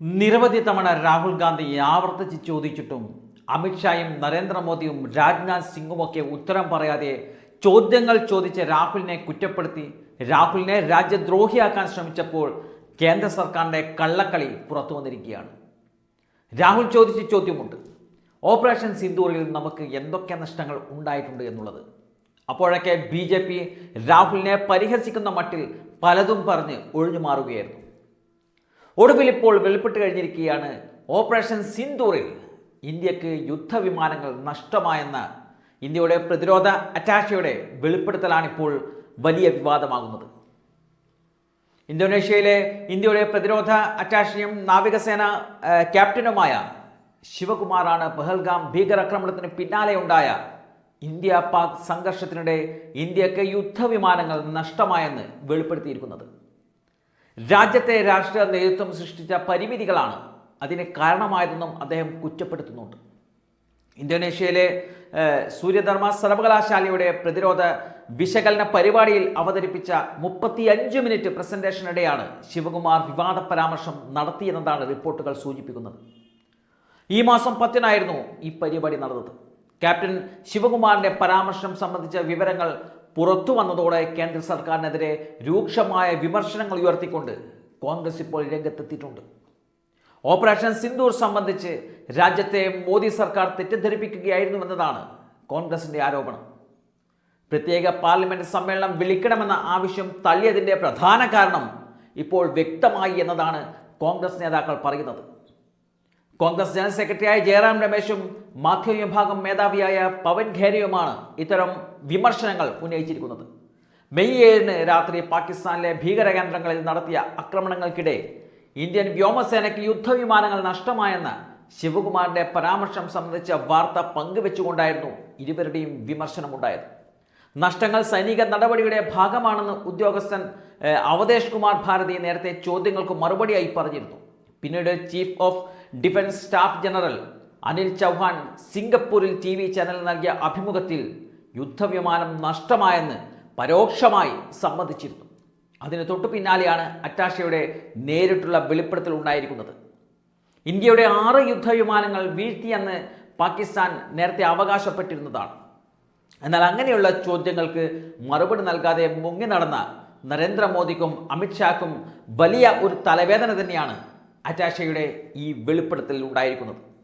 നിരവധി തവണ രാഹുൽ ഗാന്ധി ആവർത്തിച്ച് ചോദിച്ചിട്ടും അമിത്ഷായും നരേന്ദ്രമോദിയും രാജ്നാഥ് സിംഗുമൊക്കെ ഉത്തരം പറയാതെ ചോദ്യങ്ങൾ ചോദിച്ച് രാഹുലിനെ കുറ്റപ്പെടുത്തി രാഹുലിനെ രാജ്യദ്രോഹിയാക്കാൻ ശ്രമിച്ചപ്പോൾ കേന്ദ്ര സർക്കാരിന്റെ കള്ളക്കളി പുറത്തു വന്നിരിക്കുകയാണ്. രാഹുൽ ചോദിച്ച ചോദ്യമുണ്ട് ഓപ്പറേഷൻ സിന്ദൂറിൽ നമുക്ക് എന്തൊക്കെ നഷ്ടങ്ങൾ ഉണ്ടായിട്ടുണ്ട് എന്നുള്ളത്. അപ്പോഴൊക്കെ ബി രാഹുലിനെ പരിഹസിക്കുന്ന മട്ടിൽ പലതും പറഞ്ഞ് ഒഴിഞ്ഞു മാറുകയായിരുന്നു. ഒടുവിൽ ഇപ്പോൾ വെളിപ്പെട്ട് കഴിഞ്ഞിരിക്കുകയാണ് ഓപ്പറേഷൻ സിന്ദൂറിൽ ഇന്ത്യയ്ക്ക് യുദ്ധവിമാനങ്ങൾ നഷ്ടമായെന്ന ഇന്ത്യയുടെ പ്രതിരോധ അറ്റാഷയുടെ വെളിപ്പെടുത്തലാണിപ്പോൾ വലിയ വിവാദമാകുന്നത്. ഇന്തോനേഷ്യയിലെ ഇന്ത്യയുടെ പ്രതിരോധ അറ്റാഷയും നാവികസേന ക്യാപ്റ്റനുമായ ശിവകുമാറാണ് പെഹൽഗാം ഭീകരാക്രമണത്തിന് പിന്നാലെ ഉണ്ടായ ഇന്ത്യ പാക് സംഘർഷത്തിനിടെ ഇന്ത്യയ്ക്ക് യുദ്ധവിമാനങ്ങൾ നഷ്ടമായെന്ന് വെളിപ്പെടുത്തിയിരിക്കുന്നത്. രാജ്യത്തെ രാഷ്ട്രീയ നേതൃത്വം സൃഷ്ടിച്ച പരിമിതികളാണ് അതിന് കാരണമായതെന്നും അദ്ദേഹം കുറ്റപ്പെടുത്തുന്നുണ്ട്. ഇന്തോനേഷ്യയിലെ സൂര്യധർമ്മ സർവകലാശാലയുടെ പ്രതിരോധ വിശകലന പരിപാടിയിൽ അവതരിപ്പിച്ച മുപ്പത്തിയഞ്ച് മിനിറ്റ് പ്രസന്റേഷനിടെയാണ് ശിവകുമാർ വിവാദ പരാമർശം നടത്തിയെന്നതാണ് റിപ്പോർട്ടുകൾ സൂചിപ്പിക്കുന്നത്. ഈ മാസം പത്തിനായിരുന്നു ഈ പരിപാടി നടന്നത്. ക്യാപ്റ്റൻ ശിവകുമാറിന്റെ പരാമർശം സംബന്ധിച്ച വിവരങ്ങൾ പുറത്തു വന്നതോടെ കേന്ദ്ര സർക്കാരിനെതിരെ രൂക്ഷമായ വിമർശനങ്ങൾ ഉയർത്തിക്കൊണ്ട് കോൺഗ്രസ് ഇപ്പോൾ രംഗത്തെത്തിയിട്ടുണ്ട്. ഓപ്പറേഷൻ സിന്ദൂർ സംബന്ധിച്ച് രാജ്യത്തെ മോദി സർക്കാർ തെറ്റിദ്ധരിപ്പിക്കുകയായിരുന്നുവെന്നതാണ് കോൺഗ്രസിന്റെ ആരോപണം. പ്രത്യേക പാർലമെന്റ് സമ്മേളനം വിളിക്കണമെന്ന ആവശ്യം തള്ളിയതിന്റെ പ്രധാന കാരണം ഇപ്പോൾ വ്യക്തമായി എന്നതാണ് കോൺഗ്രസ് നേതാക്കൾ പറയുന്നത്. കോൺഗ്രസ് ജനറൽ സെക്രട്ടറിയായ ജയറാം രമേശും മാധ്യമ വിഭാഗം മേധാവിയായ പവൻ ഖേരയുമാണ് ഇത്തരം വിമർശനങ്ങൾ ഉന്നയിച്ചിരിക്കുന്നത്. മെയ് ഏഴിന് രാത്രി പാകിസ്ഥാനിലെ ഭീകരകേന്ദ്രങ്ങളിൽ നടത്തിയ ആക്രമണങ്ങൾക്കിടെ ഇന്ത്യൻ വ്യോമസേനയ്ക്ക് യുദ്ധവിമാനങ്ങൾ നഷ്ടമായെന്ന് ശിവകുമാറിന്റെ പരാമർശം സംബന്ധിച്ച വാർത്ത പങ്കുവെച്ചുകൊണ്ടായിരുന്നു ഇരുവരുടെയും വിമർശനമുണ്ടായത്. നഷ്ടങ്ങൾ സൈനിക നടപടിയുടെ ഭാഗമാണെന്ന് ഉദ്യോഗസ്ഥൻ അവതേഷ് കുമാർ ഭാരതി നേരത്തെ ചോദ്യങ്ങൾക്ക് മറുപടിയായി പറഞ്ഞിരുന്നു. പിന്നീട് chief of defence staff general Anil Chauhan സിംഗപ്പൂരിൽ ടി വി ചാനൽ നൽകിയ അഭിമുഖത്തിൽ യുദ്ധവിമാനം നഷ്ടമായെന്ന് പരോക്ഷമായി സമ്മതിച്ചിരുന്നു. അതിന് തൊട്ടു പിന്നാലെയാണ് അറ്റാഷയുടെ നേരിട്ടുള്ള വെളിപ്പെടുത്തൽ ഉണ്ടായിരിക്കുന്നത്. ഇന്ത്യയുടെ ആറ് യുദ്ധവിമാനങ്ങൾ വീഴ്ത്തിയെന്ന് പാകിസ്ഥാൻ നേരത്തെ അവകാശപ്പെട്ടിരുന്നതാണ്. എന്നാൽ അങ്ങനെയുള്ള ചോദ്യങ്ങൾക്ക് മറുപടി നൽകാതെ മുങ്ങി നടന്ന നരേന്ദ്രമോദിക്കും അമിത്ഷാക്കും വലിയ ഒരു തലവേദന തന്നെയാണ് അറ്റാഷയുടെ ഈ വെളിപ്പെടുത്തൽ ഉണ്ടായിരിക്കുന്നത്.